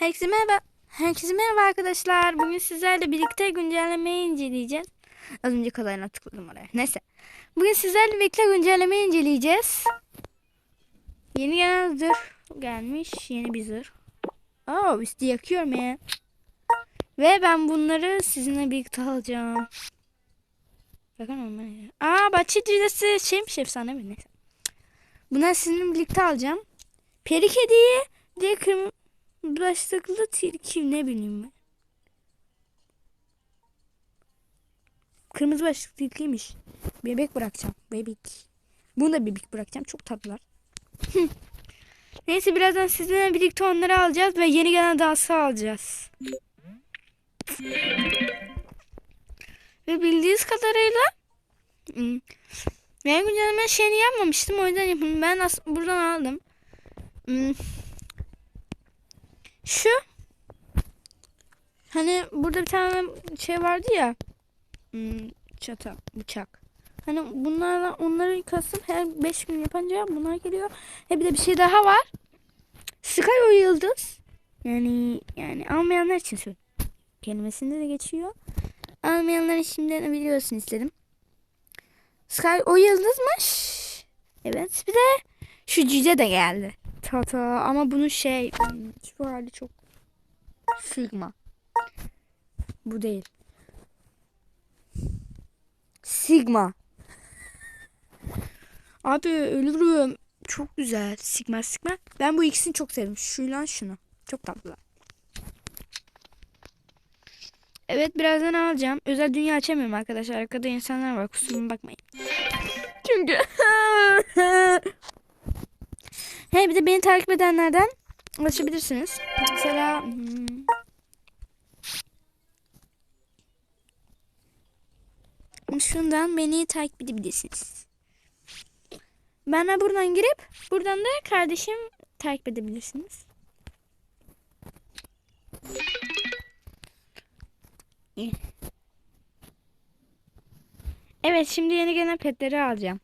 Herkese merhaba. Herkese merhaba arkadaşlar. Bugün sizlerle birlikte güncellemeyi inceleyeceğiz. Az önce kadarına tıkladım oraya. Neyse. Bugün sizlerle birlikte güncellemeyi inceleyeceğiz. Yeni gelen zırh gelmiş. Yeni bir zırh. Aa üstü yakıyorum ya. Ve ben bunları sizinle birlikte alacağım. Bakın onlar ya. Aa bahçe cücesi şeymiş efsane mi? Neyse. Bunları sizinle birlikte alacağım. Peri kediyi de kırmızı Başlıklı tilki ne bileyim ben. Kırmızı başlıklı tilkiymiş. Bebek bırakacağım. Bebek. Bunu da bebek bırakacağım. Çok tatlılar. Neyse birazdan sizinle birlikte onları alacağız ve yeni gelen dansı alacağız. Ve bildiğiniz kadarıyla hmm, ben güncelleme şeyini yapmamıştım. O yüzden yapın. Ben buradan aldım. Hmm, şu hani burada bir tane şey vardı ya hmm, çata bıçak. Hani bunlarla onları kasıp her 5 gün yapınca bunlar geliyor. He bir de bir şey daha var. Sky o yıldız. Yani yani almayanlar için söylüyorum. Kelimesinde de geçiyor. Almayanları şimdiden biliyorsun istedim. Sky o yıldızmış. Evet bir de şu cüce de geldi. Tata ama bunun şey şu hali çok Sigma. Bu değil. Sigma. Abi ölürüm. Çok güzel. Sigma Sigma. Ben bu ikisini çok sevdim. Şuyla şunu. Çok tatlılar. Evet birazdan alacağım. Özel dünya açamıyorum arkadaşlar. Arkada insanlar var. Kusuruma bakmayın. Çünkü He bir de beni takip edenlerden ulaşabilirsiniz. Mesela hmm, şundan beni takip edebilirsiniz. Bana buradan girip buradan da kardeşim takip edebilirsiniz. Evet şimdi yeni gelen petleri alacağım.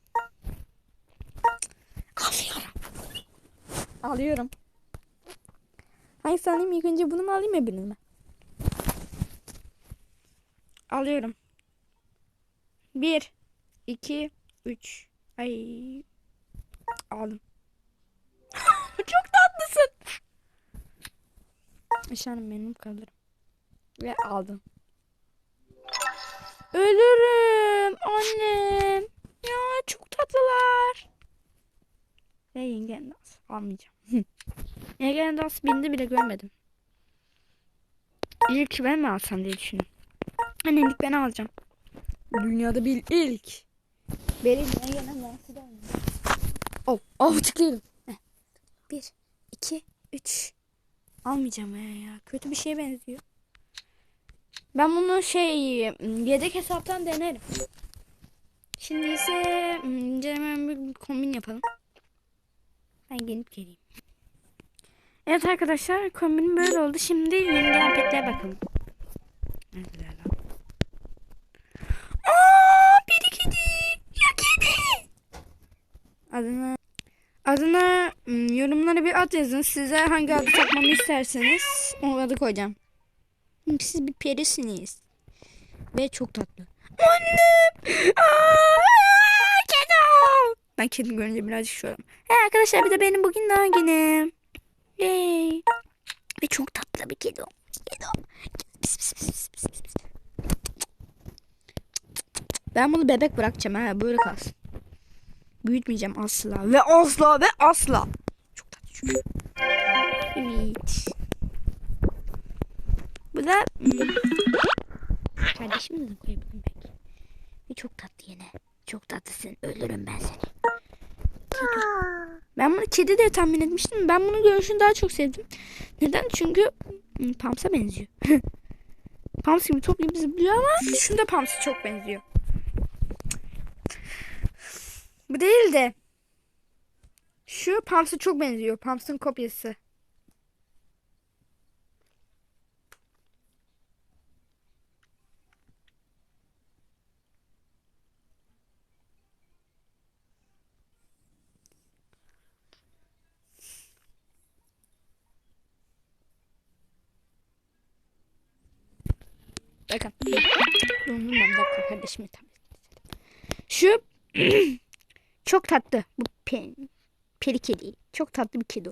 Alıyorum. Hangisini alayım ilk önce bunu mu alayım öbürünü mü? Alıyorum. Bir, iki, üç. Ay. Aldım. Çok tatlısın. Aşağının benim kalırım. Ve aldım. Ölürüm annem. Ya çok tatlılar. Ve yengen dans. Almayacağım. yengen dans bindi bile görmedim. İlk ben mi alsam diye düşündüm. Hani ilk ben alacağım. Dünyada bir ilk. Benim yengen dansı da Oh, oh tıklayalım. Bir, iki, üç. Almayacağım ya, ya. Kötü bir şeye benziyor. Ben bunu şey yedek hesaptan denerim. Şimdi ise hmm, hemen bir kombin yapalım. Ben gelip geleyim. Evet arkadaşlar kombinim böyle oldu. Şimdi yeni gelen bakalım. Neredeler lan? Kedi. Ya kedi. Adına adına hmm, yorumlara bir ad yazın. Size hangi adı takmamı isterseniz o adı koyacağım. Siz bir perisiniz. Ve çok tatlı. Annem! Ben kedi görünce birazcık şuyorum. He arkadaşlar bir de benim bugün doğum günüm. Yay. Ve çok tatlı bir kedi. Kedi. Pis, pis, pis, pis, pis. Ben bunu bebek bırakacağım ha böyle kalsın. Büyütmeyeceğim asla ve asla ve asla. Çok tatlı çünkü. Evet. Bu da hmm, kardeşimi de koyabilirim belki. Ve çok tatlı yine. Çok tatlısın. Ölürüm ben seni. Kedi. Ben bunu kedi diye tahmin etmiştim. Ben bunu görüşünü daha çok sevdim. Neden? Çünkü Pams'a benziyor. Pams gibi top gibi zıplıyor ama şunda Pams'a çok benziyor. Bu değil de şu Pams'a çok benziyor. Pams'ın kopyası. Bakın. Bir dakika kardeşime tabii. Şu çok tatlı. Bu pe, peri kedi. Çok tatlı bir kedi.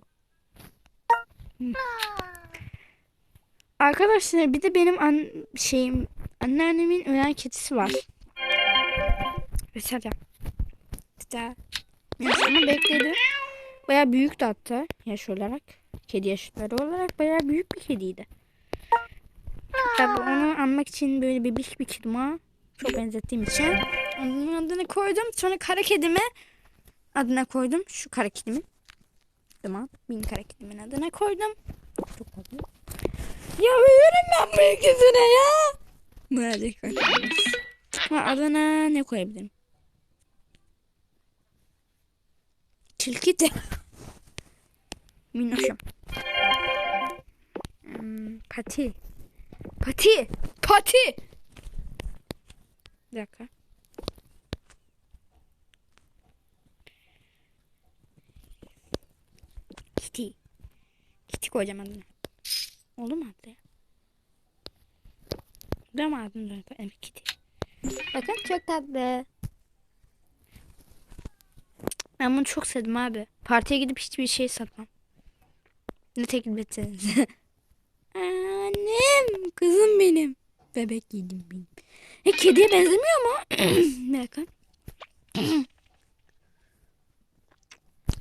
Arkadaşlar bir de benim an, şeyim anneannemin ölen kedisi var. Mesela işte yaşını bekledi. Baya büyüktü hatta yaş olarak. Kedi yaşları olarak baya büyük bir kediydi. Tabii onu anmak için böyle bebek bir kedime çok benzettiğim için onun adını koydum. Sonra kara kedime adına koydum. Şu kara kedimin. Tamam. Bin kara kedimin adına koydum. Çok tatlı. Ya uyuyorum ben bu ikisine ya. Koyalım. Ha, adına ne koyabilirim? Tilki de. Minnoşum. Hmm, pati. Pati. Pati. Dakika. Kitty. Kitty koyacağım adını. Oldu mu adı ya? Değil mi adını koyayım? Kitty. Bakın çok tatlı. Ben bunu çok sevdim abi. Partiye gidip hiçbir şey satmam. Ne teklif etseniz. Annem. Kızım benim. Bebek yedim benim. E kediye benzemiyor mu? Dakika.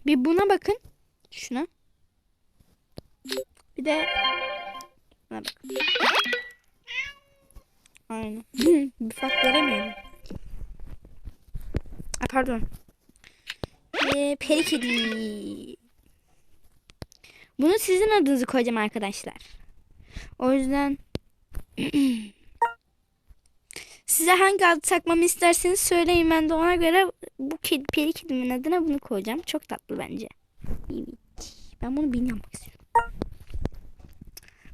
Bir buna bakın. Şuna. Bir de buna bakın. Aynen. bir fark göremiyorum. Aa, pardon. Ee, peri kedi. Bunu sizin adınızı koyacağım arkadaşlar. O yüzden size hangi adı takmamı isterseniz söyleyin ben de ona göre bu kedi, peri kedimin adına bunu koyacağım. Çok tatlı bence. Evet. Ben bunu bin yapmak istiyorum.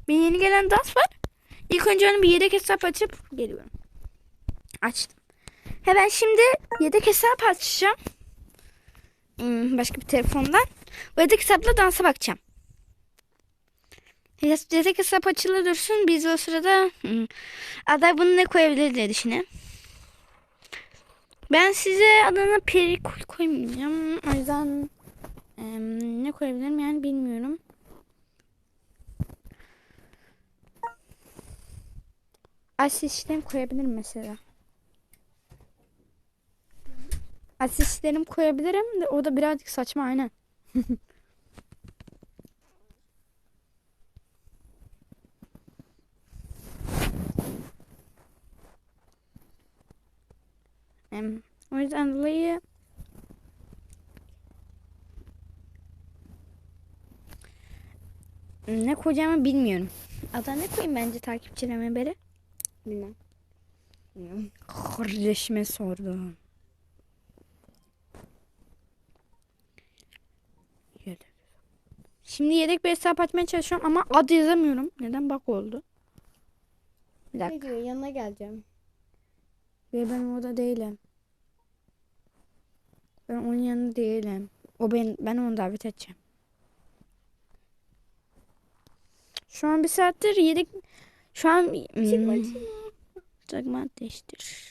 Bir yeni gelen dans var. İlk önce onu bir yedek hesap açıp geliyorum. Açtım. Hemen şimdi yedek hesap açacağım. Hmm, Başka bir telefondan. O yedek hesapla dansa bakacağım. Yedek hesap açılı dursun. Biz o sırada aday bunu ne koyabilir diye düşünelim. Ben size adına peri koy- koymayacağım. O yüzden em, ne koyabilirim yani bilmiyorum. Asistlerim koyabilirim mesela. Asistlerim koyabilirim de o da birazcık saçma aynen. o yüzden dolayı ne koyacağımı bilmiyorum. Ada ne koyayım bence takipçilerime beri? Bilmem. Bilmiyorum. Kardeşime sordum. Şimdi yedek bir hesap açmaya çalışıyorum ama adı yazamıyorum. Neden bak oldu? Bir Ne dakika. diyor yanına geleceğim. Ve ben orada değilim. Ben onun yanında değilim. O ben ben onu davet edeceğim. Şu an bir saattir yedek şu an Çıkma Hmm. Takma değiştir.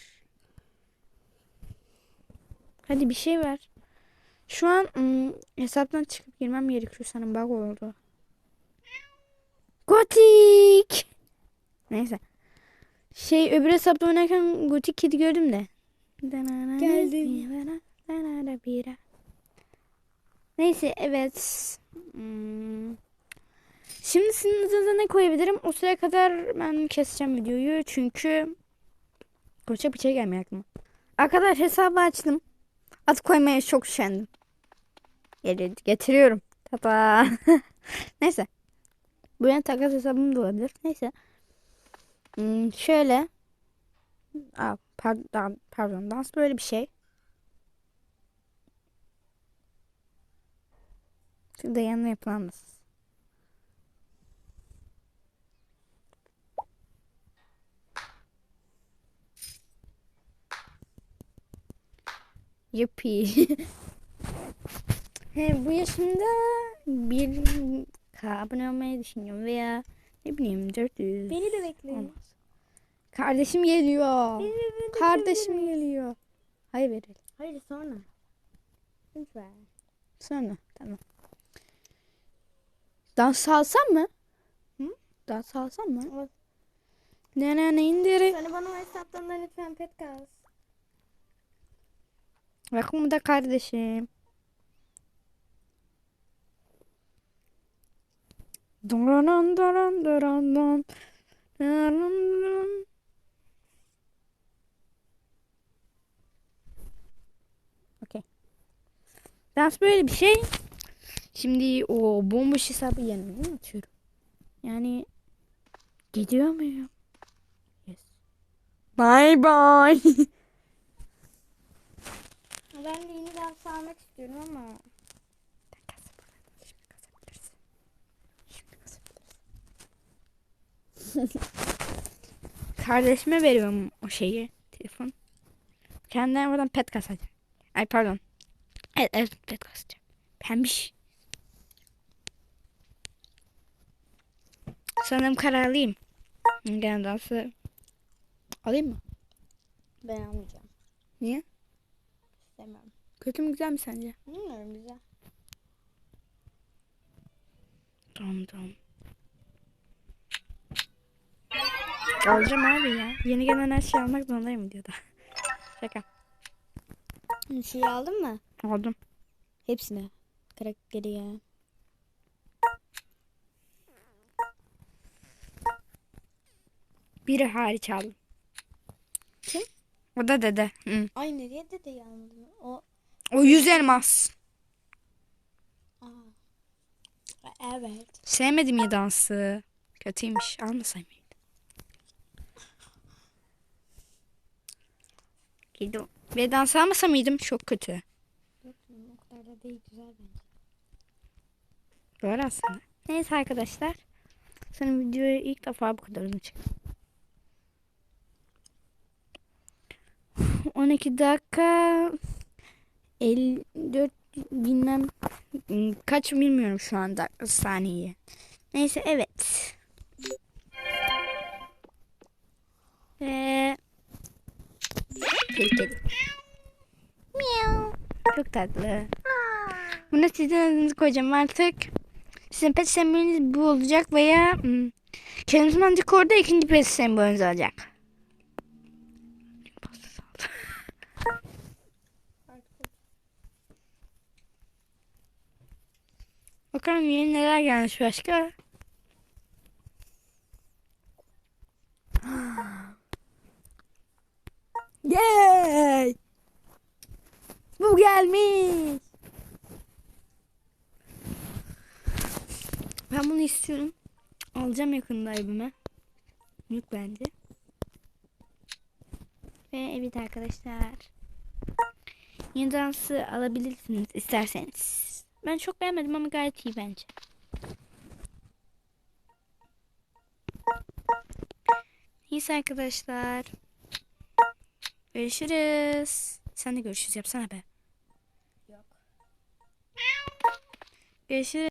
Hadi bir şey ver. Şu an ım, hesaptan çıkıp girmem gerekiyor sanırım bug oldu. Gotik. Neyse. Şey öbür hesapta oynarken gotik kedi gördüm de. Geldim. Neyse evet. Hmm. Şimdi sizin ne koyabilirim? O sıraya kadar ben keseceğim videoyu. Çünkü Koça bir şey gelmiyor aklıma. Arkadaş hesabı açtım. At koymaya çok üşendim. Getiriyorum. Tata. Neyse. Bu yana takas hesabım da olabilir. Neyse. Hmm, şöyle. Aa, pardon, pardon. Dans böyle bir şey. Şimdi yanına yapılamaz. Yuppie. He, bu yaşımda bir abone olmayı düşünüyorum veya ne bileyim 400 Beni de bekleyin. Kardeşim geliyor. Kardeşim geliyor. Hayır verelim. Hayır sonra. Lütfen. Sonra tamam. Dans salsam mı? Hı? Dans salsam mı? Evet. Ne ne ne indiri. Sana bana o hesaptan da lütfen pet kas. Bak bu da kardeşim. Doran doran doran don. Doran doran. Dans böyle bir şey. Şimdi o bomboş hesabı yeniden atıyorum. Yani gidiyor muyum? Yes. Bye bye. Ben de yeni dans almak istiyorum ama. Kardeşime veriyorum o şeyi. Telefon. Kendine buradan pet kasacağım. Ay pardon. Evet, evet pet kasacağım. Pembiş. Sanırım kararlıyım. Gene dansı alayım mı? Ben almayacağım. Niye? İstemiyorum. Kötü mü güzel mi sence? Bilmiyorum güzel. Tamam tamam. Alacağım abi ya. Yeni gelen her şeyi almak zorundayım diyor da. Şaka. Şey aldın mı? Aldım. Hepsini. Karakteri ya. Biri hariç aldım. Kim? O da dede. Hı. Ay nereye de de almadın? O. O yüz elmas. Aa. Evet. Sevmedim ya dansı. Kötüymüş. Almasayım mıydı? Ve dans almasa mıydım? Çok kötü. O kadar da değil güzel bence. Doğru aslında. Neyse arkadaşlar. Senin videoyu ilk defa bu kadar uzun çektim. 12 dakika 54 bilmem kaç bilmiyorum şu anda saniye. Neyse evet. Ve kedi. Miau. Çok tatlı. Buna sizin adınızı koyacağım artık. Sizin pet sembolünüz bu olacak veya hmm, kendiniz mantık orada ikinci pet sembolünüz olacak. Bakalım yeni neler gelmiş başka. Yay! Bu gelmiş. Ben bunu istiyorum. Alacağım yakında evime. Büyük bence. Ve evet arkadaşlar. Yeni dansı alabilirsiniz isterseniz. Ben çok beğenmedim ama gayet iyi bence. Neyse arkadaşlar. Görüşürüz. Sen de görüşürüz yapsana be. Yok. Görüşürüz.